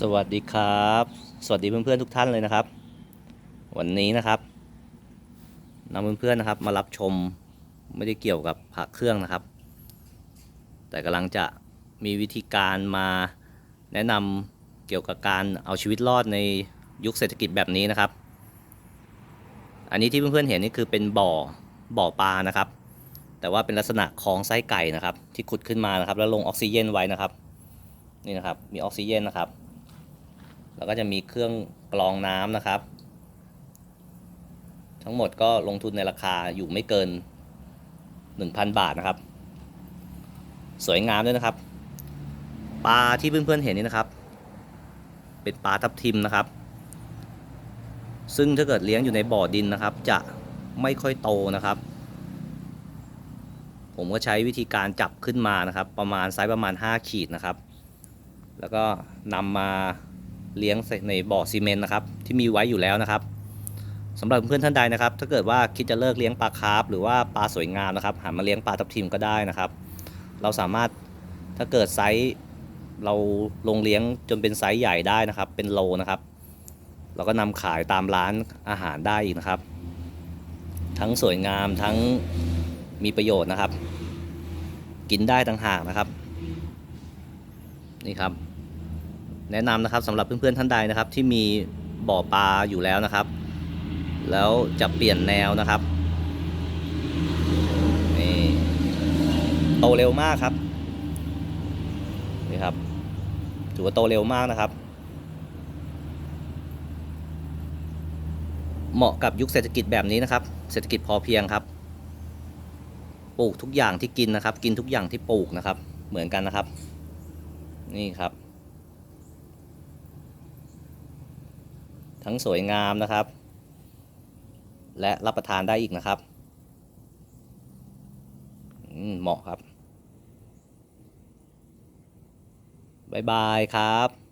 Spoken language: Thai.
สวัสดีครับ สวัสดีเพื่อนๆทุกท่านเลยนะครับ วันนี้นะครับนำเพื่อนๆนะครับ มารับชมไม่ได้เกี่ยวกับผักเครื่องนะครับ แต่กำลังจะมีวิธีการมาแนะนำเกี่ยวกับการเอาชีวิตรอดในยุคเศรษฐกิจแบบนี้นะครับ อันนี้ที่เพื่อนๆเห็นนี่คือเป็นบ่อบ่อปลานะครับ แต่ว่าเป็นลักษณะคลองไส้ไก่นะครับ ที่ขุดขึ้นมานะครับ แล้วลงออกซิเจนไว้นะครับนี่นะครับ มีออกซิเจนนะครับ แล้วก็จะมีเครื่องกรองน้ำนะครับ ทั้งหมดก็ลงทุนในราคาอยู่ไม่เกิน 1,000 บาทนะครับ สวยงามด้วยนะครับ ปลาที่เพื่อนๆเห็นนี่นะครับ เป็นปลาทับทิมนะครับ ซึ่งถ้าเกิดเลี้ยงอยู่ในบ่อดินนะครับ จะไม่ค่อยโตนะครับ ผมก็ใช้วิธีการจับขึ้นมานะครับ ประมาณไซส์ประมาณ 5 ขีดนะครับ แล้วก็นำมา เลี้ยงในบ่อซีเมนต์นะครับที่มีไว้อยู่แล้วนะครับสำหรับเพื่อนท่านใดนะครับ ถ้าเกิดว่าคิดจะเลิกเลี้ยงปลาคาร์ฟหรือว่าปลาสวยงามนะครับหันมาเลี้ยงปลาทับทิมก็ได้นะครับ เราสามารถถ้าเกิดไซส์เราลงเลี้ยงจนเป็นไซส์ใหญ่ได้นะครับ เป็นโลนะครับ เราก็นำขายตามร้านอาหารได้อีกนะครับ ทั้งสวยงามทั้งมีประโยชน์นะครับ กินได้ต่างหากนะครับ นี่ครับ แนะนำนะครับสำหรับเพื่อนๆท่านใดนะครับ ที่มีบ่อปลาอยู่แล้วนะครับ แล้วจะเปลี่ยนแนวนะครับนี่โตเร็วมากครับนี่ครับถือว่าโตเร็วมากนะครับ เหมาะกับยุคเศรษฐกิจแบบนี้นะครับ เศรษฐกิจพอเพียงครับ ปลูกทุกอย่างที่กินนะครับ กินทุกอย่างที่ปลูกนะครับ เหมือนกันนะครับ นี่ครับ ทั้งสวยงามนะครับ และรับประทานได้อีกนะครับเหมาะครับบ๊ายบายครับ